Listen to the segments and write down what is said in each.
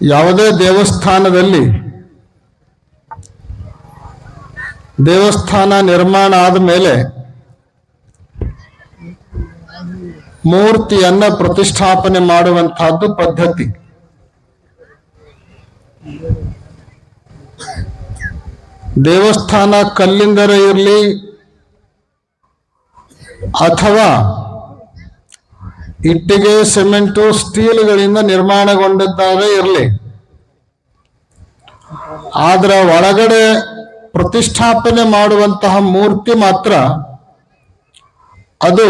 ಯಾವುದೇ ದೇವಸ್ಥಾನದಲ್ಲಿ ದೇವಸ್ಥಾನ ನಿರ್ಮಾಣ ಆದ ಮೇಲೆ ಮೂರ್ತಿಯನ್ನು ಪ್ರತಿಷ್ಠಾಪನೆ ಮಾಡುವಂತಹದ್ದು ಪದ್ಧತಿ. ದೇವಸ್ಥಾನ ಕಲ್ಲಿಂದರ ಇರಲಿ ಅಥವಾ ಇಟ್ಟಿಗೆ, ಸಿಮೆಂಟು, ಸ್ಟೀಲ್ಗಳಿಂದ ನಿರ್ಮಾಣಗೊಂಡಿದ್ದಾರೆ ಇರಲಿ. ಆದ್ರ ಒಳಗಡೆ ಪ್ರತಿಷ್ಠಾಪನೆ ಮಾಡುವಂತಹ ಮೂರ್ತಿ ಮಾತ್ರ ಅದು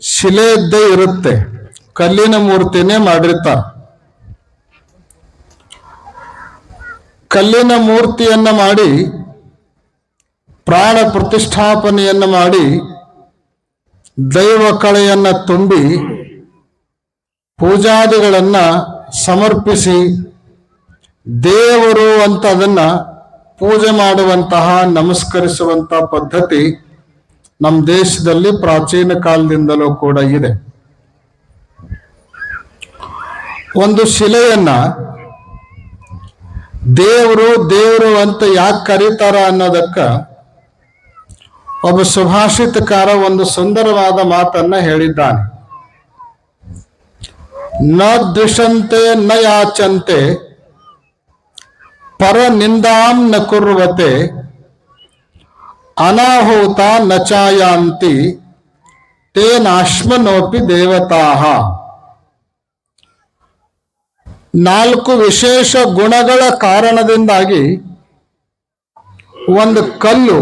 ಶಿಲೆಯದ್ದೇ ಇರುತ್ತೆ. ಕಲ್ಲಿನ ಮೂರ್ತಿನೇ ಮಾಡಿರ್ತಾರೆ. ಕಲ್ಲಿನ ಮೂರ್ತಿಯನ್ನ ಮಾಡಿ ಪ್ರಾಣ ಪ್ರತಿಷ್ಠಾಪನೆಯನ್ನ ಮಾಡಿ ದೈವ ಕಳೆಯನ್ನ ತುಂಬಿ ಪೂಜಾದಿಗಳನ್ನ ಸಮರ್ಪಿಸಿ ದೇವರು ಅಂತ ಅದನ್ನ ಪೂಜೆ ಮಾಡುವಂತಹ ನಮಸ್ಕರಿಸುವಂತಹ ಪದ್ಧತಿ ನಮ್ಮ ದೇಶದಲ್ಲಿ ಪ್ರಾಚೀನ ಕಾಲದಿಂದಲೂ ಕೂಡ ಇದೆ. ಒಂದು ಶಿಲೆಯನ್ನ ದೇವರು ದೇವರು ಅಂತ ಯಾಕೆ ಕರೀತಾರ ಅನ್ನೋದಕ್ಕ ಒಬ್ಬ ಸುಭಾಷಿತಕಾರ ಒಂದು ಸುಂದರವಾದ ಮಾತನ್ನ ಹೇಳಿದ್ದಾನೆ. ನ ದ್ವಿಷಂತೆ ನ ಯಾಚಂತೆ, ಪರ ನಿಂದಾಂ ನ ಕುರ್ವತೆ, ಅನಾಹುತ ನ ಚಾಯಾಂತಿ, ತೇನಾಶ್ಮನೋಪಿ ದೇವತಾಹ ನಾಲ್ಕು ವಿಶೇಷ ಗುಣಗಳ ಕಾರಣದಿಂದಾಗಿ ಒಂದು ಕಲ್ಲು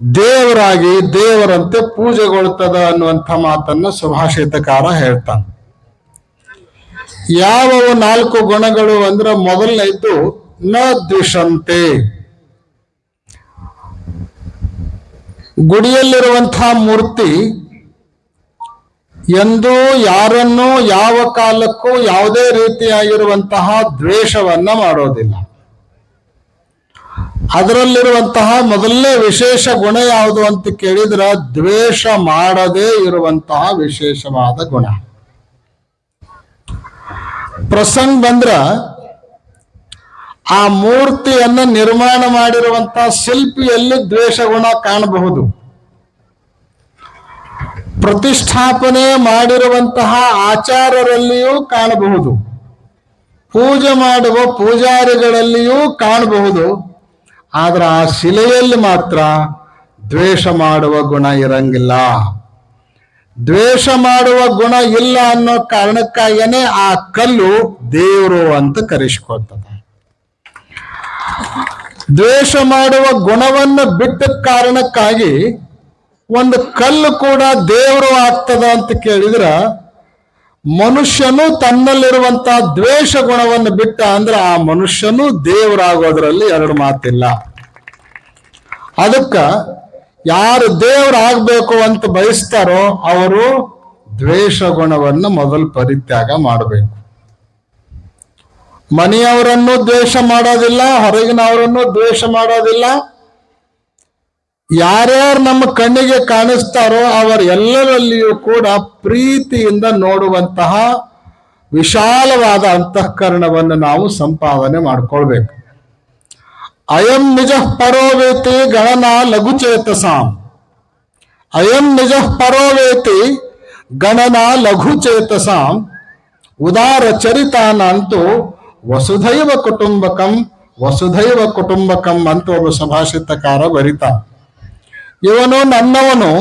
ದೇವರಾಗಿ ದೇವರಂತೆ ಪೂಜೆಗೊಳ್ತದ ಅನ್ನುವಂಥ ಮಾತನ್ನ ಸುಭಾಷಿತಕಾರ ಹೇಳ್ತಾನೆ. ಯಾವ ನಾಲ್ಕು ಗುಣಗಳು ಅಂದ್ರೆ ಮೊದಲನೇದ್ದು ನ ದ್ವಿಷಂತೆ. ಗುಡಿಯಲ್ಲಿರುವಂತಹ ಮೂರ್ತಿ ಎಂದು ಯಾರನ್ನೂ ಯಾವ ಕಾಲಕ್ಕೂ ಯಾವುದೇ ರೀತಿಯಾಗಿರುವಂತಹ ದ್ವೇಷವನ್ನ ಮಾಡೋದಿಲ್ಲ. ಅದರಲ್ಲಿರುವಂತಹ ಮೊದಲನೇ ವಿಶೇಷ ಗುಣ ಯಾವುದು ಅಂತ ಕೇಳಿದ್ರೆ ದ್ವೇಷ ಮಾಡದೇ ಇರುವಂತಹ ವಿಶೇಷವಾದ ಗುಣ. ಪ್ರಸಂಗ ಬಂದ್ರ ಆ ಮೂರ್ತಿಯನ್ನ ನಿರ್ಮಾಣ ಮಾಡಿರುವಂತಹ ಶಿಲ್ಪಿಯಲ್ಲಿ ದ್ವೇಷ ಗುಣ ಕಾಣಬಹುದು. ಪ್ರತಿಷ್ಠಾಪನೆ ಮಾಡಿರುವಂತಹ ಆಚಾರರಲ್ಲಿಯೂ ಕಾಣಬಹುದು. ಪೂಜೆ ಮಾಡುವ ಪೂಜಾರಿಗಳಲ್ಲಿಯೂ ಕಾಣಬಹುದು. ಆದ್ರೆ ಆ ಶಿಲೆಯಲ್ಲಿ ಮಾತ್ರ ದ್ವೇಷ ಮಾಡುವ ಗುಣ ಇರಂಗಿಲ್ಲ. ದ್ವೇಷ ಮಾಡುವ ಗುಣ ಇಲ್ಲ ಅನ್ನೋ ಕಾರಣಕ್ಕಾಗಿಯೇ ಆ ಕಲ್ಲು ದೇವರು ಅಂತ ಕರೆಸಿಕೊಳ್ತದ. ದ್ವೇಷ ಮಾಡುವ ಗುಣವನ್ನು ಬಿಟ್ಟ ಕಾರಣಕ್ಕಾಗಿ ಒಂದು ಕಲ್ಲು ಕೂಡ ದೇವರು ಆಗ್ತದ ಅಂತ ಕೇಳಿದ್ರ ಮನುಷ್ಯನು ತನ್ನಲ್ಲಿರುವಂತಹ ದ್ವೇಷ ಗುಣವನ್ನು ಬಿಟ್ಟ ಅಂದ್ರೆ ಆ ಮನುಷ್ಯನು ದೇವರಾಗೋದ್ರಲ್ಲಿ ಎರಡು ಮಾತಿಲ್ಲ. ಅದಕ್ಕ ಯಾರು ದೇವರಾಗಬೇಕು ಅಂತ ಬಯಸ್ತಾರೋ ಅವರು ದ್ವೇಷ ಗುಣವನ್ನು ಮೊದಲು ಪರಿತ್ಯಾಗ ಮಾಡಬೇಕು. ಮನೆಯವರನ್ನು ದ್ವೇಷ ಮಾಡೋದಿಲ್ಲ, ಹೊರಗಿನವರನ್ನು ದ್ವೇಷ ಮಾಡೋದಿಲ್ಲ ಯಾರ್ಯಾರು ನಮ್ಮ ಕಣ್ಣಿಗೆ ಕಾಣಿಸ್ತಾರೋ ಅವರ ಎಲ್ಲರಲ್ಲಿಯೂ ಕೂಡ ಪ್ರೀತಿಯಿಂದ ನೋಡುವಂತಹ ವಿಶಾಲವಾದ ಅಂತಃಕರಣವನ್ನು ನಾವು ಸಂಪಾದನೆ ಮಾಡ್ಕೊಳ್ಬೇಕು. ಅಯಂ ನಿಜ ಪರೋವೇತಿ ಗಣನ ಲಘುಚೇತಸಾಂ ಅಯಂ ನಿಜ ಪರೋವೇತಿ ಗಣನ ಲಘುಚೇತಸಾಂ ಉದಾರ ಚರಿತಾನಂತೂ ವಸುಧೈವ ಕುಟುಂಬಕಂ ವಸುಧೈವ ಕುಟುಂಬಕಂ ಅಂತ ಒಬ್ಬ ಸುಭಾಷಿತಕಾರ ಬರಿತಾ ಇವನು ನನ್ನವನು,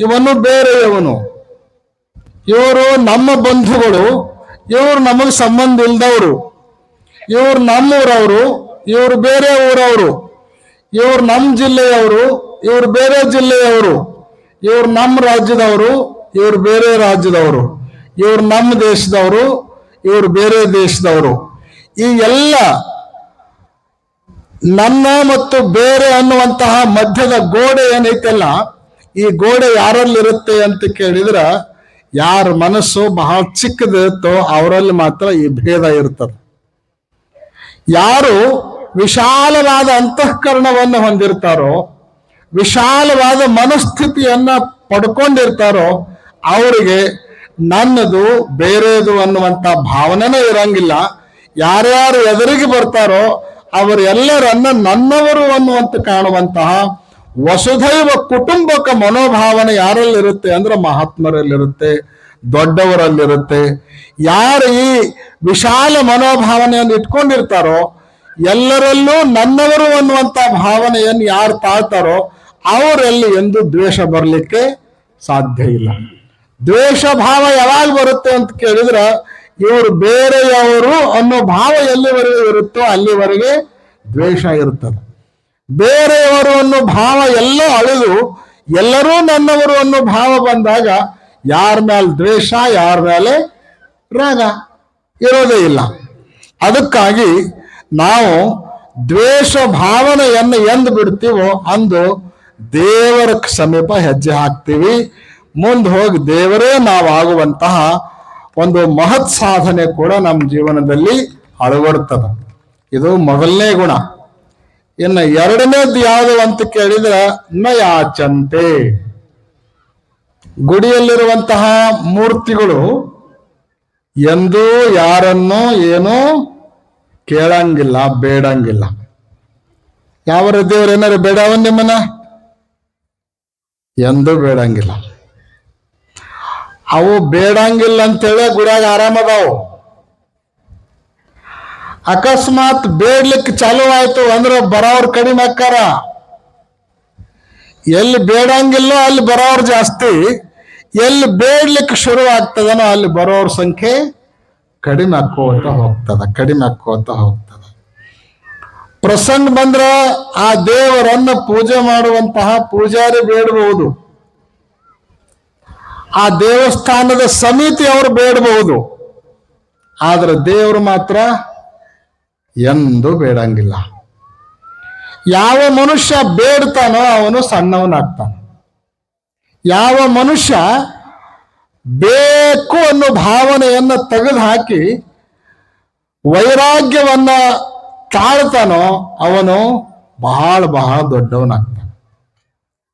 ಇವನು ಬೇರೆಯವನು. ಇವರು ನಮ್ಮ ಬಂಧುಗಳು, ಇವರು ನಮಗೆ ಸಂಬಂಧ ಇಲ್ದವರು. ಇವ್ರು ನಮ್ಮೂರವರು ಇವ್ರು ಬೇರೆ ಊರವರು. ಇವ್ರು ನಮ್ಮ ಜಿಲ್ಲೆಯವರು, ಇವ್ರು ಬೇರೆ ಜಿಲ್ಲೆಯವರು. ಇವ್ರು ನಮ್ಮ ರಾಜ್ಯದವರು, ಇವ್ರು ಬೇರೆ ರಾಜ್ಯದವರು. ಇವ್ರು ನಮ್ಮ ದೇಶದವರು, ಇವ್ರು ಬೇರೆ ದೇಶದವರು. ಈ ಎಲ್ಲ ನನ್ನ ಮತ್ತು ಬೇರೆ ಅನ್ನುವಂತಹ ಮಧ್ಯದ ಗೋಡೆ ಏನೈತಲ್ಲ, ಈ ಗೋಡೆ ಯಾರಲ್ಲಿರುತ್ತೆ ಅಂತ ಕೇಳಿದ್ರ, ಯಾರ ಮನಸ್ಸು ಬಹಳ ಚಿಕ್ಕದಿರುತ್ತೋ ಅವರಲ್ಲಿ ಮಾತ್ರ ಈ ಭೇದ ಇರ್ತದೆ. ಯಾರು ವಿಶಾಲವಾದ ಅಂತಃಕರಣವನ್ನು ಹೊಂದಿರ್ತಾರೋ, ವಿಶಾಲವಾದ ಮನಸ್ಥಿತಿಯನ್ನ ಪಡ್ಕೊಂಡಿರ್ತಾರೋ, ಅವರಿಗೆ ನನ್ನದು ಬೇರೆದು ಅನ್ನುವಂಥ ಭಾವನೆನೇ ಇರಂಗಿಲ್ಲ. ಯಾರ್ಯಾರು ಎದುರಿಗೆ ಬರ್ತಾರೋ ಅವರೆಲ್ಲರನ್ನ ನನ್ನವರು ಅನ್ನುವಂತ ಕಾಣುವಂತಹ ವಸುಧೈವ ಕುಟುಂಬಕ ಮನೋಭಾವನೆ ಯಾರಲ್ಲಿರುತ್ತೆ ಅಂದ್ರೆ ಮಹಾತ್ಮರಲ್ಲಿರುತ್ತೆ, ದೊಡ್ಡವರಲ್ಲಿರುತ್ತೆ. ಯಾರು ಈ ವಿಶಾಲ ಮನೋಭಾವನೆಯನ್ನು ಇಟ್ಕೊಂಡಿರ್ತಾರೋ, ಎಲ್ಲರಲ್ಲೂ ನನ್ನವರು ಅನ್ನುವಂತ ಭಾವನೆಯನ್ನು ಯಾರು ತಾಳ್ತಾರೋ, ಅವರಲ್ಲಿ ಎಂದು ದ್ವೇಷ ಬರಲಿಕ್ಕೆ ಸಾಧ್ಯ ಇಲ್ಲ. ದ್ವೇಷ ಭಾವ ಯಾವಾಗ ಬರುತ್ತೆ ಅಂತ ಕೇಳಿದ್ರೆ ಇವರು ಬೇರೆಯವರು ಅನ್ನೋ ಭಾವ ಎಲ್ಲಿವರೆಗೆ ಇರುತ್ತೋ ಅಲ್ಲಿವರೆಗೆ ದ್ವೇಷ ಇರುತ್ತದೆ. ಬೇರೆಯವರು ಅನ್ನೋ ಭಾವ ಎಲ್ಲ ಅಳಿದು ಎಲ್ಲರೂ ನನ್ನವರು ಅನ್ನೋ ಭಾವ ಬಂದಾಗ ಯಾರ ಮೇಲೆ ದ್ವೇಷ, ಯಾರ ಮೇಲೆ ರಾಗ ಇರೋದೇ ಇಲ್ಲ. ಅದಕ್ಕಾಗಿ ನಾವು ದ್ವೇಷ ಭಾವನೆಯನ್ನು ಎಂದು ಬಿಡ್ತೀವೋ ಅಂದು ದೇವರ ಸಮೀಪ ಹೆಜ್ಜೆ ಹಾಕ್ತೀವಿ. ಮುಂದೆ ಹೋಗಿ ದೇವರೇ ನಾವಾಗುವಂತಹ ಒಂದು ಮಹತ್ ಸಾಧನೆ ಕೂಡ ನಮ್ಮ ಜೀವನದಲ್ಲಿ ಅಳವಡ್ತದ. ಇದು ಮೊದಲನೇ ಗುಣ. ಇನ್ನು ಎರಡನೇದು ಯಾವುದು ಅಂತ ಕೇಳಿದ್ರೆ, ನಯಾಚಂತೆ. ಗುಡಿಯಲ್ಲಿರುವಂತಹ ಮೂರ್ತಿಗಳು ಎಂದೂ ಯಾರನ್ನು ಏನೂ ಕೇಳಂಗಿಲ್ಲ, ಬೇಡಂಗಿಲ್ಲ. ಯಾವ ದೇವ್ರು ಏನಾರು ಬೇಡವನ್ ನಿಮ್ಮನ್ನ? ಎಂದೂ ಬೇಡಂಗಿಲ್ಲ. ಅವು ಬೇಡಂಗಿಲ್ಲ ಅಂತೇಳಿ ಗುರಾಗ ಆರಾಮ ಅದಾವು. ಅಕಸ್ಮಾತ್ ಬೇಡ್ಲಿಕ್ಕೆ ಚಾಲು ಆಯ್ತು ಅಂದ್ರೆ ಬರೋರ್ ಕಡಿಮೆ ಆಕ್ಕಾರ. ಎಲ್ಲಿ ಬೇಡಂಗಿಲ್ಲೋ ಅಲ್ಲಿ ಬರೋರು ಜಾಸ್ತಿ, ಎಲ್ಲಿ ಬೇಡ್ಲಿಕ್ಕೆ ಶುರು ಆಗ್ತದನೋ ಅಲ್ಲಿ ಬರೋರ ಸಂಖ್ಯೆ ಕಡಿಮೆ ಆಕ್ಕೋತ ಹೋಗ್ತದ, ಕಡಿಮೆ ಆಕ್ಕೋತ ಹೋಗ್ತದ. ಪ್ರಸಂಗ ಬಂದ್ರ ಆ ದೇವರನ್ನ ಪೂಜೆ ಮಾಡುವಂತಹ ಪೂಜಾರಿ ಬೇಡಬಹುದು ಆ ದೇವಸ್ಥಾನದ ಸಮಿತಿ ಅವರು ಬೇಡಬಹುದು. ಆದ್ರೆ ದೇವರು ಮಾತ್ರ ಎಂದು ಬೇಡಂಗಿಲ್ಲ. ಯಾವ ಮನುಷ್ಯ ಬೇಡ್ತಾನೋ ಅವನು ಸಣ್ಣವನಾಗ್ತಾನೆ. ಯಾವ ಮನುಷ್ಯ ಬೇಕು ಅನ್ನೋ ಭಾವನೆಯನ್ನು ತೆಗೆದು ಹಾಕಿ ವೈರಾಗ್ಯವನ್ನ ತಾಳ್ತಾನೋ ಅವನು ಬಹಳ ಬಹಳ ದೊಡ್ಡವನಾಗ್ತಾನೆ.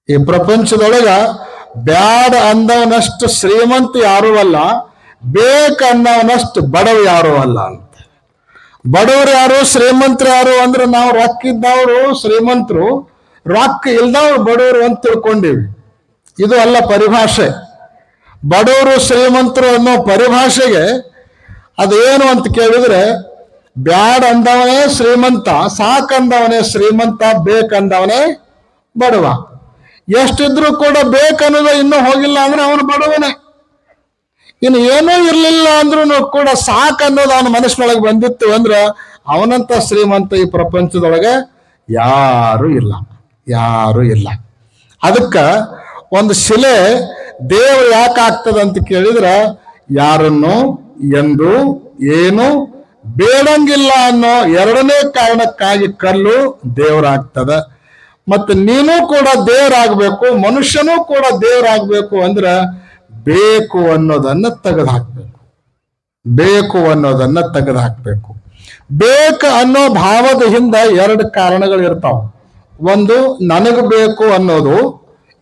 ಈ ಪ್ರಪಂಚದೊಳಗ ಬ್ಯಾಡ ಅಂದವನಷ್ಟು ಶ್ರೀಮಂತ ಯಾರೂ ಅಲ್ಲ, ಬೇಕು ಅಂದವನಷ್ಟು ಬಡವ ಯಾರು ಅಲ್ಲ ಅಂತ. ಬಡವರು ಯಾರು, ಶ್ರೀಮಂತರು ಯಾರು ಅಂದ್ರೆ ನಾವು ರೊಕ್ಕ ಇದ್ದವರು ಶ್ರೀಮಂತರು, ರೊಕ್ಕ ಇಲ್ದವ್ರು ಬಡವರು ಅಂತ ತಿಳ್ಕೊಂಡಿವಿ. ಇದು ಅಲ್ಲ ಪರಿಭಾಷೆ. ಬಡವರು ಶ್ರೀಮಂತರು ಅನ್ನೋ ಪರಿಭಾಷೆಗೆ ಅದೇನು ಅಂತ ಕೇಳಿದ್ರೆ, ಬ್ಯಾಡ್ ಅಂದವನೇ ಶ್ರೀಮಂತ, ಸಾಕಂದವನೇ ಶ್ರೀಮಂತ, ಬೇಕಂದವನೇ ಬಡವ. ಎಷ್ಟಿದ್ರು ಕೂಡ ಬೇಕನ್ನೋದು ಇನ್ನೂ ಹೋಗಿಲ್ಲ ಅಂದ್ರೆ ಅವನು ಬಡವನೇ. ಇನ್ನು ಏನೂ ಇರಲಿಲ್ಲ ಅಂದ್ರೂ ಕೂಡ ಸಾಕನ್ನೋದು ಅವನ ಮನಸ್ಸಿನೊಳಗೆ ಬಂದಿತ್ತು ಅಂದ್ರೆ ಅವನಂತ ಶ್ರೀಮಂತ ಈ ಪ್ರಪಂಚದೊಳಗೆ ಯಾರು ಇಲ್ಲ ಯಾರು ಇಲ್ಲ. ಅದಕ್ಕ ಒಂದು ಶಿಲೆ ದೇವರು ಯಾಕೆ ಅಂತ ಕೇಳಿದ್ರೆ ಯಾರನ್ನು, ಎಂದು, ಏನು ಬೇಡಂಗಿಲ್ಲ ಅನ್ನೋ ಎರಡನೇ ಕಾರಣಕ್ಕಾಗಿ ಕಲ್ಲು ದೇವರಾಗ್ತದ ಮತ್ತೆ ನೀನು ಕೂಡ ದೇವರಾಗಬೇಕು, ಮನುಷ್ಯನೂ ಕೂಡ ದೇವರಾಗಬೇಕು ಅಂದ್ರೆ ಬೇಕು ಅನ್ನೋದನ್ನ ತೆಗೆದು ಹಾಕ್ಬೇಕು ಬೇಕು ಅನ್ನೋದನ್ನ ತೆಗೆದು ಹಾಕ್ಬೇಕು ಬೇಕು ಅನ್ನೋ ಭಾವದ ಹಿಂದೆ ಎರಡು ಕಾರಣಗಳು ಇರ್ತಾವ ಒಂದು, ನನಗೆ ಬೇಕು ಅನ್ನೋದು,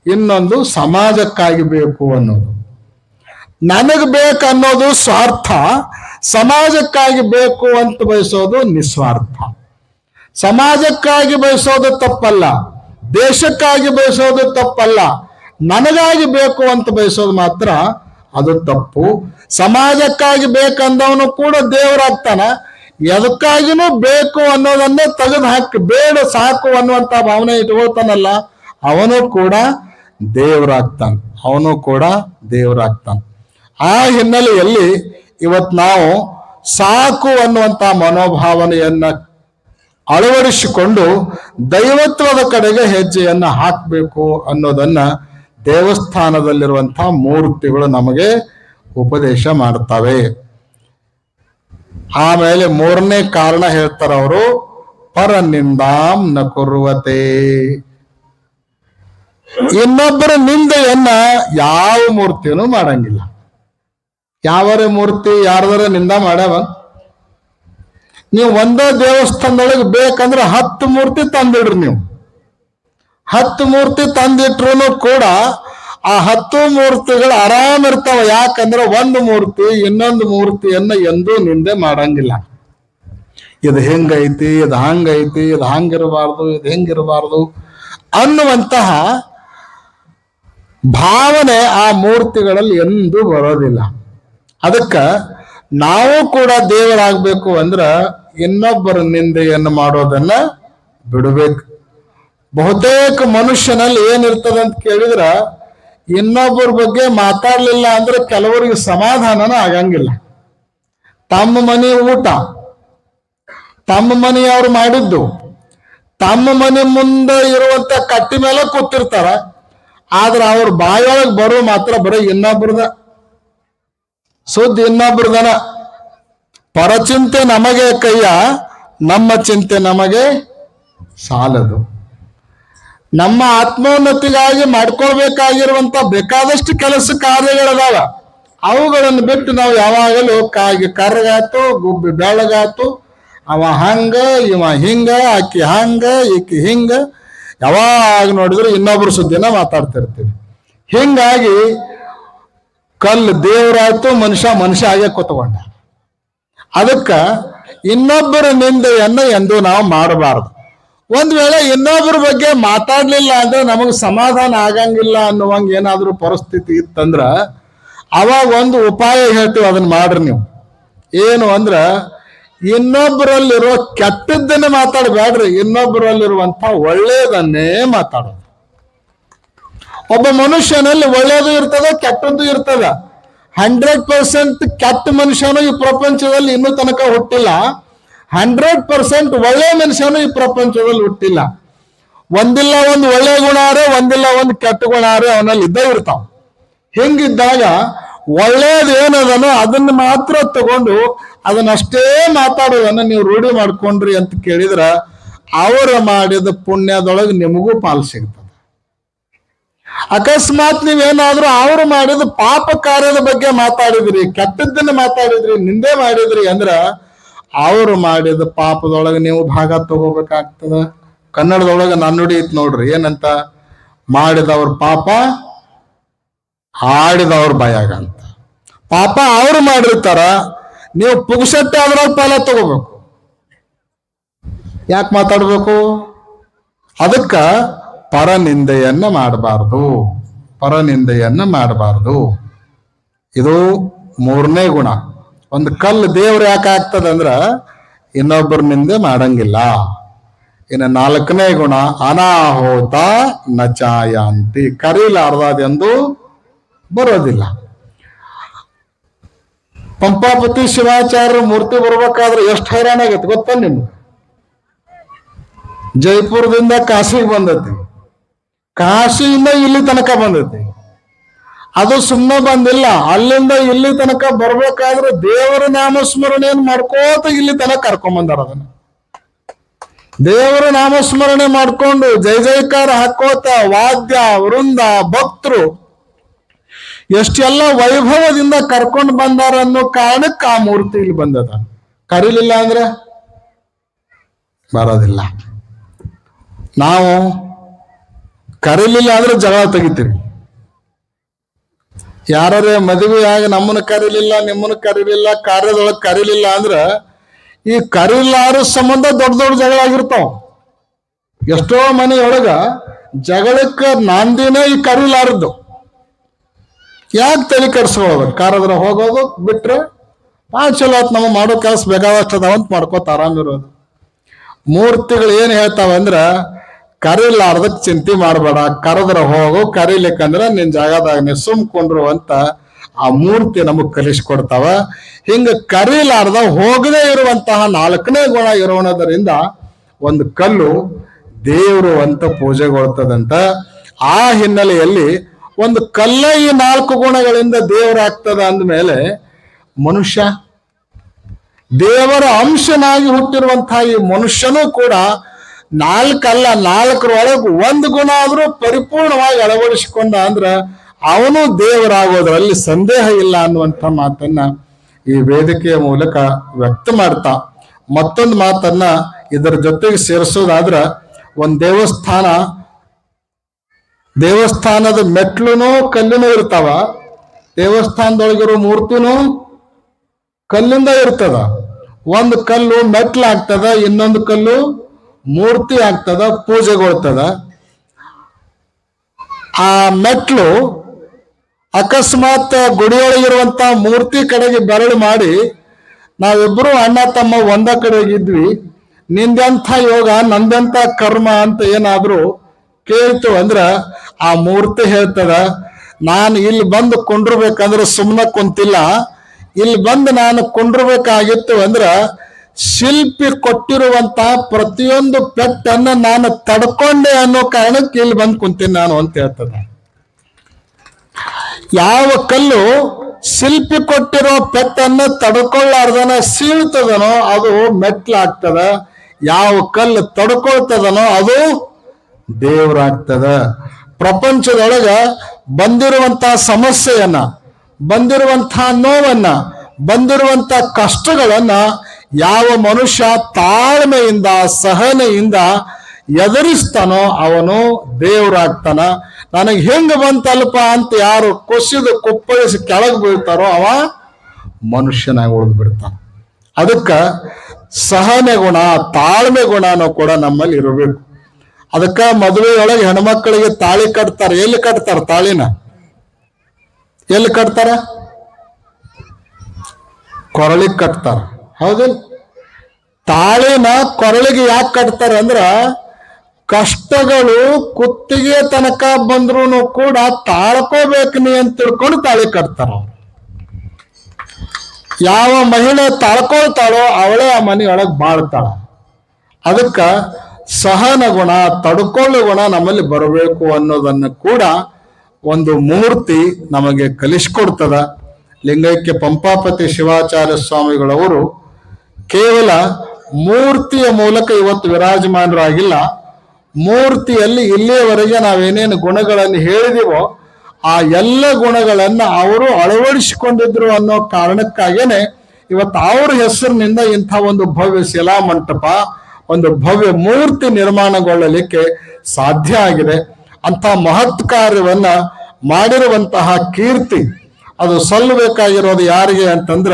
ಇನ್ನೊಂದು, ಸಮಾಜಕ್ಕಾಗಿ ಬೇಕು ಅನ್ನೋದು. ನನಗೆ ಬೇಕು ಅನ್ನೋದು ಸ್ವಾರ್ಥ, ಸಮಾಜಕ್ಕಾಗಿ ಬೇಕು ಅಂತ ಬಯಸೋದು ನಿಸ್ವಾರ್ಥ. ಸಮಾಜಕ್ಕಾಗಿ ಬಯಸೋದು ತಪ್ಪಲ್ಲ. ದೇಶಕ್ಕಾಗಿ ಬಯಸೋದು ತಪ್ಪಲ್ಲ, ನನಗಾಗಿ ಬೇಕು ಅಂತ ಬಯಸೋದು ಮಾತ್ರ ಅದು ತಪ್ಪು. ಸಮಾಜಕ್ಕಾಗಿ ಬೇಕಂದವನು ಕೂಡ ದೇವರಾಗ್ತಾನ. ಎದಕ್ಕಾಗಿನೂ ಬೇಕು ಅನ್ನೋದನ್ನೇ ತೆಗೆದು ಹಾಕಿ, ಬೇಡ ಸಾಕು ಅನ್ನುವಂತ ಭಾವನೆ ಇಟ್ಕೊಳ್ತಾನಲ್ಲ, ಅವನು ಕೂಡ ದೇವರಾಗ್ತಾನ. ಅವನು ಕೂಡ ದೇವರಾಗ್ತಾನ. ಆ ಹಿನ್ನೆಲೆಯಲ್ಲಿ ಇವತ್ತು ನಾವು ಸಾಕು ಅನ್ನುವಂತ ಮನೋಭಾವನೆಯನ್ನ ಅಳವಡಿಸಿಕೊಂಡು ದೈವತ್ವದ ಕಡೆಗೆ ಹೆಜ್ಜೆಯನ್ನ ಹಾಕಬೇಕು ಅನ್ನೋದನ್ನ ದೇವಸ್ಥಾನದಲ್ಲಿರುವಂತಹ ಮೂರ್ತಿಗಳು ನಮಗೆ ಉಪದೇಶ ಮಾಡ್ತವೆ. ಆಮೇಲೆ ಮೂರನೇ ಕಾರಣ ಹೇಳ್ತಾರ ಅವರು ಪರನಿಂದಾಂ ನ ಕುರುವತೆ. ಇನ್ನೊಬ್ಬರ ನಿಂದೆಯನ್ನ ಯಾವ ಮೂರ್ತಿಯನ್ನು ಮಾಡಂಗಿಲ್ಲ. ಯಾವರ ಮೂರ್ತಿ, ಯಾರದರ ನಿಂದ ಮಾಡ್ಯಾವ ನೀವು ಒಂದೇ ದೇವಸ್ಥಾನದೊಳಗೆ ಬೇಕಂದ್ರೆ ಹತ್ತು ಮೂರ್ತಿ ತಂದಿಡ್ರಿ ನೀವು. ಹತ್ತು ಮೂರ್ತಿ ತಂದಿಟ್ರು ಕೂಡ ಆ ಹತ್ತು ಮೂರ್ತಿಗಳು ಆರಾಮ ಇರ್ತಾವ. ಯಾಕಂದ್ರೆ ಒಂದು ಮೂರ್ತಿ ಇನ್ನೊಂದು ಮೂರ್ತಿಯನ್ನ ಎಂದೂ ನಿಂದೆ ಮಾಡಂಗಿಲ್ಲ. ಇದು ಹೆಂಗೈತಿ, ಇದು ಹಂಗೈತಿ, ಇದು ಹಂಗಿರಬಾರ್ದು, ಇದು ಹೆಂಗಿರಬಾರ್ದು ಅನ್ನುವಂತಹ ಭಾವನೆ ಆ ಮೂರ್ತಿಗಳಲ್ಲಿ ಎಂದೂ ಬರೋದಿಲ್ಲ. ಅದಕ್ಕ ನಾವು ಕೂಡ ದೇವರಾಗಬೇಕು ಅಂದ್ರ ಇನ್ನೊಬ್ಬರ ನಿಂದೆಯನ್ನು ಮಾಡೋದನ್ನ ಬಿಡಬೇಕು. ಬಹುತೇಕ ಮನುಷ್ಯನಲ್ಲಿ ಏನಿರ್ತದೆ ಅಂತ ಕೇಳಿದ್ರ, ಇನ್ನೊಬ್ಬರ ಬಗ್ಗೆ ಮಾತಾಡ್ಲಿಲ್ಲ ಅಂದ್ರೆ ಕೆಲವರಿಗೆ ಸಮಾಧಾನನ ಆಗಂಗಿಲ್ಲ. ತಮ್ಮ ಮನೆ ಊಟ, ತಮ್ಮ ಮನೆಯವ್ರು ಮಾಡಿದ್ದು, ತಮ್ಮ ಮನೆ ಮುಂದೆ ಇರುವಂತ ಕಟ್ಟಿ ಮೇಲೆ ಕೂತಿರ್ತಾರ, ಆದ್ರೆ ಅವ್ರ ಬಾಯೊಳಗೆ ಬರೋ ಮಾತ್ರ ಬರೋ ಇನ್ನೊಬ್ರದ ಸುದ್ದಿ ಇನ್ನೊಬ್ರದನ. ಪರಚಿಂತೆ ನಮಗೆ ಕೈಯ, ನಮ್ಮ ಚಿಂತೆ ನಮಗೆ ಸಾಲದು. ನಮ್ಮ ಆತ್ಮೋನ್ನತಿಗಾಗಿ ಮಾಡ್ಕೊಳ್ಬೇಕಾಗಿರುವಂತ ಬೇಕಾದಷ್ಟು ಕೆಲಸ ಕಾರ್ಯಗಳದಾವ. ಅವುಗಳನ್ನು ಬಿಟ್ಟು ನಾವು ಯಾವಾಗಲೂ ಕಾಗಿ ಕರ್ಗಾತು, ಗುಬ್ಬಿ ಬೆಳಗಾತು. ಅವ ಹಂಗ, ಇವ ಹಿಂಗ, ಆಕಿ ಹಂಗ, ಈಕಿ ಹಿಂಗ. ಯಾವಾಗ ನೋಡಿದ್ರು ಇನ್ನೊಬ್ರು ಸುದ್ದಿನ ಮಾತಾಡ್ತಿರ್ತೀವಿ. ಹಿಂಗಾಗಿ ಕಲ್ಲು ದೇವರಾಯ್ತು, ಮನುಷ್ಯ ಮನುಷ್ಯ ಆಗೇ ಕೂತ್ಕೊಂಡ. ಅದಕ್ಕ ಇನ್ನೊಬ್ಬರ ನಿಂದೆಯನ್ನು ಎಂದು ನಾವು ಮಾಡಬಾರದು. ಒಂದ್ ವೇಳೆ ಇನ್ನೊಬ್ಬರ ಬಗ್ಗೆ ಮಾತಾಡ್ಲಿಲ್ಲ ಅಂದ್ರೆ ನಮಗೆ ಸಮಾಧಾನ ಆಗಂಗಿಲ್ಲ ಅನ್ನುವಂಗೆ ಏನಾದರೂ ಪರಿಸ್ಥಿತಿ ಇತ್ತಂದ್ರ ಅವಾಗ ಒಂದು ಉಪಾಯ ಹೇಳ್ತೀವಿ ಅದನ್ನ ಮಾಡ್ರಿ ನೀವು. ಏನು ಅಂದ್ರ ಇನ್ನೊಬ್ಬರಲ್ಲಿರೋ ಕೆಟ್ಟದ್ದನ್ನೇ ಮಾತಾಡಬೇಡ್ರಿ ಇನ್ನೊಬ್ಬರಲ್ಲಿರುವಂತ ಒಳ್ಳೆಯದನ್ನೇ ಮಾತಾಡೋದು. ಒಬ್ಬ ಮನುಷ್ಯನಲ್ಲಿ ಒಳ್ಳೆಯದು ಇರ್ತದ ಕೆಟ್ಟದ್ದು ಇರ್ತದ. ಹಂಡ್ರೆಡ್ ಪರ್ಸೆಂಟ್ ಕೆಟ್ಟ ಮನುಷ್ಯನು ಈ ಪ್ರಪಂಚದಲ್ಲಿ ಇನ್ನೂ ತನಕ ಹುಟ್ಟಿಲ್ಲ. ಹಂಡ್ರೆಡ್ ಪರ್ಸೆಂಟ್ ಒಳ್ಳೆ ಮನುಷ್ಯನು ಈ ಪ್ರಪಂಚದಲ್ಲಿ ಹುಟ್ಟಿಲ್ಲ. ಒಂದಿಲ್ಲ ಒಂದು ಒಳ್ಳೆ ಗುಣ ಆರೆ ಒಂದಿಲ್ಲ ಒಂದು ಕೆಟ್ಟ ಗುಣ ಆರೆ ಅವನಲ್ಲಿ ಇದ್ದೇ ಇರ್ತಾವ. ಹಿಂಗಿದ್ದಾಗ ಒಳ್ಳೇದು ಏನದನೋ ಅದನ್ನ ಮಾತ್ರ ತಗೊಂಡು ಅದನ್ನಷ್ಟೇ ಮಾತಾಡೋದನ್ನ ನೀವು ರೂಢಿ ಮಾಡ್ಕೊಂಡ್ರಿ ಅಂತ ಕೇಳಿದ್ರ, ಅವರ ಮಾಡಿದ ಪುಣ್ಯದೊಳಗೆ ನಿಮಗೂ ಪಾಲು ಸಿಗ್ತದೆ. ಅಕಸ್ಮಾತ್ ನೀವೇನಾದ್ರೂ ಅವ್ರು ಮಾಡಿದ ಪಾಪ ಕಾರ್ಯದ ಬಗ್ಗೆ ಮಾತಾಡಿದ್ರಿ, ಕೆಟ್ಟದ್ದನ್ನ ಮಾತಾಡಿದ್ರಿ, ನಿಂದೆ ಮಾಡಿದ್ರಿ ಅಂದ್ರ ಅವ್ರು ಮಾಡಿದ ಪಾಪದೊಳಗೆ ನೀವು ಭಾಗ ತಗೋಬೇಕಾಗ್ತದ. ಕನ್ನಡದೊಳಗೆ ನನ್ನುಡಿ ಇತ್ತು ನೋಡ್ರಿ, ಏನಂತ? ಮಾಡಿದವ್ರ ಪಾಪ, ಆಡಿದವ್ರ ಬಾಯಾಗ ಅಂತ. ಪಾಪ ಅವ್ರು ಮಾಡಿರ್ತಾರ, ನೀವು ಪುಗ್ಸಟ್ಟೆ ಅದ್ರಾಗ ಪಾಲ ತಗೋಬೇಕು. ಯಾಕೆ ಮಾತಾಡ್ಬೇಕು? ಅದಕ್ಕ ಪರನಿಂದೆಯನ್ನ ಮಾಡಬಾರ್ದು. ಪರನಿಂದೆಯನ್ನ ಮಾಡಬಾರ್ದು. ಇದು ಮೂರನೇ ಗುಣ. ಒಂದು ಕಲ್ಲು ದೇವ್ರು ಯಾಕೆ ಆಗ್ತದೆ ಅಂದ್ರ ಇನ್ನೊಬ್ಬರ ನಿಂದೆ ಮಾಡಂಗಿಲ್ಲ. ಇನ್ನು ನಾಲ್ಕನೇ ಗುಣ, ಅನಾಹುತ ನಚಾಯಾಂತಿ. ಕರೀಲಾರ್ದದೆಂದು ಬರೋದಿಲ್ಲ. ಪಂಪಾಪತಿ ಶಿವಾಚಾರ್ಯ ಮೂರ್ತಿ ಬರ್ಬೇಕಾದ್ರೆ ಎಷ್ಟು ಹೈರಾಣ ಆಗತ್ತೆ ಗೊತ್ತಾ ನಿಮ್ಗೆ? ಜೈಪುರದಿಂದ ಕಾಶಿಗೆ ಬಂದೈತಿ. ಕಾಶಿಯಿಂದ ಇಲ್ಲಿ ತನಕ ಬಂದೈತಿ. ಅದು ಸುಮ್ಮನೆ ಬಂದಿಲ್ಲ. ಅಲ್ಲಿಂದ ಇಲ್ಲಿ ತನಕ ಬರ್ಬೇಕಾದ್ರೆ ದೇವರ ನಾಮಸ್ಮರಣೆಯನ್ನು ಮಾಡ್ಕೋತ ಇಲ್ಲಿ ತನಕ ಕರ್ಕೊಂಡ್ ಬಂದಾರ ಅದನ್ನ. ದೇವರ ನಾಮಸ್ಮರಣೆ ಮಾಡ್ಕೊಂಡು ಜೈ ಜಯಕಾರ ಹಾಕೋತ ವಾದ್ಯ, ವೃಂದ, ಭಕ್ತರು ಎಷ್ಟೆಲ್ಲ ವೈಭವದಿಂದ ಕರ್ಕೊಂಡು ಬಂದಾರ ಅನ್ನೋ ಕಾರಣಕ್ಕೆ ಆ ಮೂರ್ತಿ ಇಲ್ಲಿ ಬಂದದ. ಕರೀಲಿಲ್ಲ ಅಂದ್ರೆ ಬರೋದಿಲ್ಲ. ನಾವು ಕರೀಲಿಲ್ಲ ಅಂದ್ರೆ ಜಗಳ ತೆಗಿತೀರಿ. ಯಾರೇ ಮದುವೆ ಆಗಿ ನಮ್ಮನ್ನ ಕರೀಲಿಲ್ಲ, ನಿಮ್ಮನ್ನ ಕರೀಲಿಲ್ಲ, ಕಾರ್ಯದೊಳಗೆ ಕರೀಲಿಲ್ಲ ಅಂದ್ರೆ ಈ ಕರೀಲಾರ ಸಂಬಂಧ ದೊಡ್ಡ ದೊಡ್ಡ ಜಗಳ ಆಗಿರ್ತಾವ. ಎಷ್ಟೋ ಮನೆಯೊಳಗ ಜಗಳಕ್ಕೆ ನಾಂದಿನೇ ಈ ಕರೀಲಾರದ್ದು. ಯಾಕೆ ತಲೆ ಕೆಡ್ಸ್ಕೊಳ್ಳೋದು ಕಾರದ್ರ ಹೋಗೋದು, ಬಿಟ್ರೆ, ಆ ಚಲೋ ಆತ್ ನಮ್ಮ ಮಾಡೋ ಕೆಲಸ ಬೇಕಾದಷ್ಟು ಅದಾವಂತ ಮಾಡ್ಕೋತ ಆರಾಮಿರೋದು. ಮೂರ್ತಿಗಳು ಏನು ಹೇಳ್ತಾವ ಅಂದ್ರ ಕರೀಲಾರ್ದಕ್ ಚಿಂತೆ ಮಾಡಬೇಡ. ಕರೆದ್ರ ಹೋಗು ಕರೀಲಿಕ್ಕಂದ್ರ ನಿನ್ ಜಾಗದಾಗ ನೀ ಸುಮ್ಕೊಂಡ್ರು ಅಂತ ಆ ಮೂರ್ತಿ ನಮಗ್ ಕಲಿಸ್ಕೊಡ್ತಾವ. ಹಿಂಗ ಕರೀಲಾರ್ದ ಹೋಗದೇ ಇರುವಂತಹ ನಾಲ್ಕನೇ ಗುಣ ಇರೋಣದರಿಂದ ಒಂದು ಕಲ್ಲು ದೇವರು ಅಂತ ಪೂಜೆಗೊಳ್ತದಂತ ಆ ಹಿನ್ನೆಲೆಯಲ್ಲಿ ಒಂದು ಕಲ್ಲ ಈ ನಾಲ್ಕು ಗುಣಗಳಿಂದ ದೇವರಾಗ್ತದ ಅಂದ್ಮೇಲೆ ಮನುಷ್ಯ, ದೇವರ ಅಂಶನಾಗಿ ಹುಟ್ಟಿರುವಂತಹ ಈ ಮನುಷ್ಯನೂ ಕೂಡ ನಾಲ್ಕಲ್ಲ ನಾಲ್ಕರೊಳಗೆ ಒಂದು ಗುಣ ಆದರೂ ಪರಿಪೂರ್ಣವಾಗಿ ಅಳವಡಿಸಿಕೊಂಡ ಅಂದ್ರ ಅವನು ದೇವರಾಗೋದ್ರಲ್ಲಿ ಸಂದೇಹ ಇಲ್ಲ ಅನ್ನುವಂಥ ಮಾತನ್ನ ಈ ವೇದಿಕೆಯ ಮೂಲಕ ವ್ಯಕ್ತ ಮಾಡ್ತಾ ಮತ್ತೊಂದು ಮಾತನ್ನ ಇದರ ಜೊತೆಗೆ ಸೇರಿಸೋದಾದ್ರ ಒಂದು ದೇವಸ್ಥಾನ, ದೇವಸ್ಥಾನದ ಮೆಟ್ಲುನೂ ಕಲ್ಲಿನೂ ಇರ್ತಾವ. ದೇವಸ್ಥಾನದೊಳಗಿರೋ ಮೂರ್ತಿನೂ ಕಲ್ಲಿಂದ ಇರ್ತದ. ಒಂದು ಕಲ್ಲು ಮೆಟ್ಲಾಗ್ತದ ಇನ್ನೊಂದು ಕಲ್ಲು ಮೂರ್ತಿ ಆಗ್ತದ, ಪೂಜೆಗೊಳ್ತದ. ಆ ಮೆಟ್ಲು ಅಕಸ್ಮಾತ್ ಗುಡಿಯೊಳಗಿರುವಂತ ಮೂರ್ತಿ ಕಡೆಗೆ ಬೆರಳು ಮಾಡಿ ನಾವಿಬ್ರು ಅಣ್ಣ, ತಮ್ಮ ಒಂದ ಕಡೆಗಿದ್ವಿ ನಿಂದೆಂಥ ಯೋಗ, ನಂದೆಂಥ ಕರ್ಮ ಅಂತ ಏನಾದ್ರು ಕೇಳ್ತು ಅಂದ್ರ ಆ ಮೂರ್ತಿ ಹೇಳ್ತದ, ನಾನು ಇಲ್ಲಿ ಬಂದು ಕೊಂಡಿರ್ಬೇಕಂದ್ರೆ ಸುಮ್ಮನೆ ಕುಂತಿಲ್ಲ. ಇಲ್ಲಿ ಬಂದು ನಾನು ಕುಂಡ್ರಬೇಕಾಗಿತ್ತು ಅಂದ್ರ ಶಿಲ್ಪಿ ಕೊಟ್ಟಿರುವಂತ ಪ್ರತಿಯೊಂದು ಪೆಟ್ಟನ್ನ ನಾನು ತಡ್ಕೊಂಡೆ ಅನ್ನೋ ಕಾರಣಕ್ಕೆ ಇಲ್ಲಿ ಬಂದು ಕುಂತೀನಿ ನಾನು ಅಂತ ಹೇಳ್ತದ. ಯಾವ ಕಲ್ಲು ಶಿಲ್ಪಿ ಕೊಟ್ಟಿರೋ ಪೆಟ್ಟನ್ನ ತಡ್ಕೊಳ್ಳಾರ್ದನ ಸೀಳ್ತದನೋ ಅದು ಮೆಟ್ಲಾಗ್ತದ. ಯಾವ ಕಲ್ಲು ತಡ್ಕೊಳ್ತದನೋ ಅದು ದೇವರಾಗ್ತದ. ಪ್ರಪಂಚದೊಳಗ ಬಂದಿರುವಂತಹ ಸಮಸ್ಯೆಯನ್ನ ಬಂದಿರುವಂತಹ ನೋವನ್ನ, ಬಂದಿರುವಂತ ಕಷ್ಟಗಳನ್ನ ಯಾವ ಮನುಷ್ಯ ತಾಳ್ಮೆಯಿಂದ, ಸಹನೆಯಿಂದ ಎದುರಿಸ್ತಾನೋ ಅವನು ದೇವರಾಗ್ತಾನ. ನನಗೆ ಹೆಂಗ ಬಂತಲ್ಪ ಅಂತ ಯಾರು ಕುಸಿದು ಕುಪ್ಪಳಿಸಿ ಕೆಳಗೆ ಬೀಳ್ತಾರೋ ಅವ ಮನುಷ್ಯನಾಗಿ ಉಳಿದು ಬಿಡ್ತಾನ. ಅದಕ್ಕ ಸಹನೆ ಗುಣ, ತಾಳ್ಮೆ ಗುಣನೂ ಕೂಡ ನಮ್ಮಲ್ಲಿ ಇರಬೇಕು. ಅದಕ್ಕ ಮದುವೆಯೊಳಗೆ ಹೆಣ್ಮಕ್ಳಿಗೆ ತಾಳಿ ಕಟ್ತಾರೆ, ಎಲ್ಲಿ ಕಟ್ತಾರ ತಾಳಿನ? ಎಲ್ಲಿ ಕಟ್ತಾರ? ಕೊರಳಿಗೆ ಕಟ್ತಾರ. ಹೌದಿಲ್ಲ ತಾಳಿನ ಕೊರಳಿಗೆ ಯಾಕೆ ಕಟ್ತಾರೆ ಅಂದ್ರ ಕಷ್ಟಗಳು ಕುತ್ತಿಗೆ ತನಕ ಬಂದ್ರು ಕೂಡ ತಾಳ್ಕೋಬೇಕು ನೀ ಅಂತ ತಿಳ್ಕೊಂಡು ತಾಳಿ ಕಟ್ತಾರ. ಯಾವ ಮಹಿಳೆ ತಾಳ್ಕೊಳ್ತಾಳೋ ಅವಳೇ ಆ ಮನೆಯೊಳಗೆ ಬಾಳ್ತಾಳ. ಅದಕ್ಕ ಸಹನ ಗುಣ, ತಡ್ಕೊಳ್ಳೋ ಗುಣ ನಮ್ಮಲ್ಲಿ ಬರಬೇಕು ಅನ್ನೋದನ್ನು ಕೂಡ ಒಂದು ಮೂರ್ತಿ ನಮಗೆ ಕಲಿಸ್ಕೊಡ್ತದ. ಲಿಂಗೈಕ್ಯ ಪಂಪಾಪತಿ ಶಿವಾಚಾರ್ಯ ಸ್ವಾಮಿಗಳವರು ಕೇವಲ ಮೂರ್ತಿಯ ಮೂಲಕ ಇವತ್ತು ವಿರಾಜಮಾನರಾಗಿಲ್ಲ. ಮೂರ್ತಿಯಲ್ಲಿ ಇಲ್ಲಿಯವರೆಗೆ ನಾವೇನೇನು ಗುಣಗಳನ್ನು ಹೇಳಿದೀವೋ, ಆ ಎಲ್ಲ ಗುಣಗಳನ್ನು ಅವರು ಅಳವಡಿಸಿಕೊಂಡಿದ್ರು ಅನ್ನೋ ಕಾರಣಕ್ಕಾಗೇನೆ ಇವತ್ತು ಅವ್ರ ಹೆಸರಿನಿಂದ ಇಂಥ ಒಂದು ಭವ್ಯ ಶಿಲಾ ಮಂಟಪ, ಒಂದು ಭವ್ಯ ಮೂರ್ತಿ ನಿರ್ಮಾಣಗೊಳ್ಳಲಿಕ್ಕೆ ಸಾಧ್ಯ ಆಗಿದೆ. ಅಂತ ಮಹತ್ ಕಾರ್ಯವನ್ನ ಮಾಡಿರುವಂತಹ ಕೀರ್ತಿ, ಅದು ಸಲ್ಲಬೇಕಾಗಿರೋದು ಯಾರಿಗೆ ಅಂತಂದ್ರ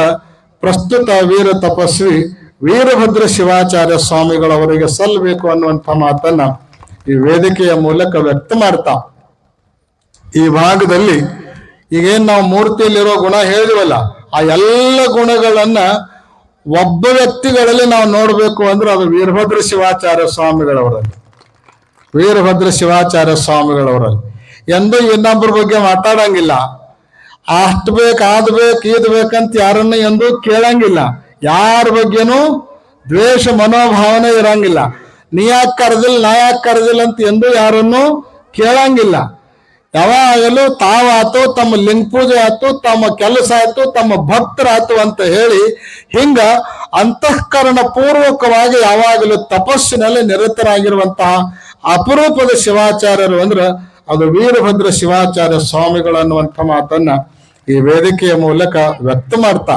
ಪ್ರಸ್ತುತ ವೀರ ತಪಸ್ವಿ ವೀರಭದ್ರ ಶಿವಾಚಾರ್ಯ ಸ್ವಾಮಿಗಳವರಿಗೆ ಸಲ್ಲಬೇಕು ಅನ್ನುವಂಥ ಮಾತನ್ನ ಈ ವೇದಿಕೆಯ ಮೂಲಕ ವ್ಯಕ್ತ ಮಾಡ್ತಾ. ಈ ಭಾಗದಲ್ಲಿ ಈಗೇನ್ ನಾವು ಮೂರ್ತಿಯಲ್ಲಿರೋ ಗುಣ ಹೇಳಿದ್ವಲ್ಲ, ಆ ಎಲ್ಲ ಗುಣಗಳನ್ನ ಒಬ್ಬ ವ್ಯಕ್ತಿಗಳಲ್ಲಿ ನಾವು ನೋಡಬೇಕು ಅಂದ್ರೆ ಅದು ವೀರಭದ್ರ ಶಿವಾಚಾರ್ಯ ಸ್ವಾಮಿಗಳವರಲ್ಲಿ. ವೀರಭದ್ರ ಶಿವಾಚಾರ್ಯ ಸ್ವಾಮಿಗಳವರಲ್ಲಿ. ಎಂದೂ ಇನ್ನೊಬ್ಬರ ಬಗ್ಗೆ ಮಾತಾಡಂಗಿಲ್ಲ. ಅಷ್ಟ್ ಬೇಕು ಅದ್ ಬೇಕು ಇದ್ ಬೇಕಂತ ಯಾರನ್ನ ಎಂದು ಕೇಳಂಗಿಲ್ಲ. ಯಾರ ಬಗ್ಗೆನೂ ದ್ವೇಷ ಮನೋಭಾವನೆ ಇರಂಗಿಲ್ಲ. ನೀ ಯಾಕೆ ಕರೆದಿಲ್ಲ ನಾ ಯಾಕೆ ಕರೆದಿಲ್ಲ ಅಂತ ಎಂದು ಯಾರನ್ನು ಕೇಳಂಗಿಲ್ಲ. ಯಾವಾಗಲೂ ತಾವಾತು ತಮ್ಮ ಲಿಂಗ ಪೂಜೆ ಆಯ್ತು ತಮ್ಮ ಕೆಲಸ ಆಯ್ತು ತಮ್ಮ ಭಕ್ತರಾಯ್ತು ಅಂತ ಹೇಳಿ ಹಿಂಗ ಅಂತಃಕರಣ ಪೂರ್ವಕವಾಗಿ ಯಾವಾಗಲೂ ತಪಸ್ಸಿನಲ್ಲಿ ನಿರತರಾಗಿರುವಂತಹ ಅಪರೂಪದ ಶಿವಾಚಾರ್ಯರು ಅಂದ್ರ ಅದು ವೀರಭದ್ರ ಶಿವಾಚಾರ್ಯ ಸ್ವಾಮಿಗಳು ಅನ್ನುವಂಥ ಮಾತನ್ನ ಈ ವೇದಿಕೆಯ ಮೂಲಕ ವ್ಯಕ್ತ ಮಾಡ್ತಾ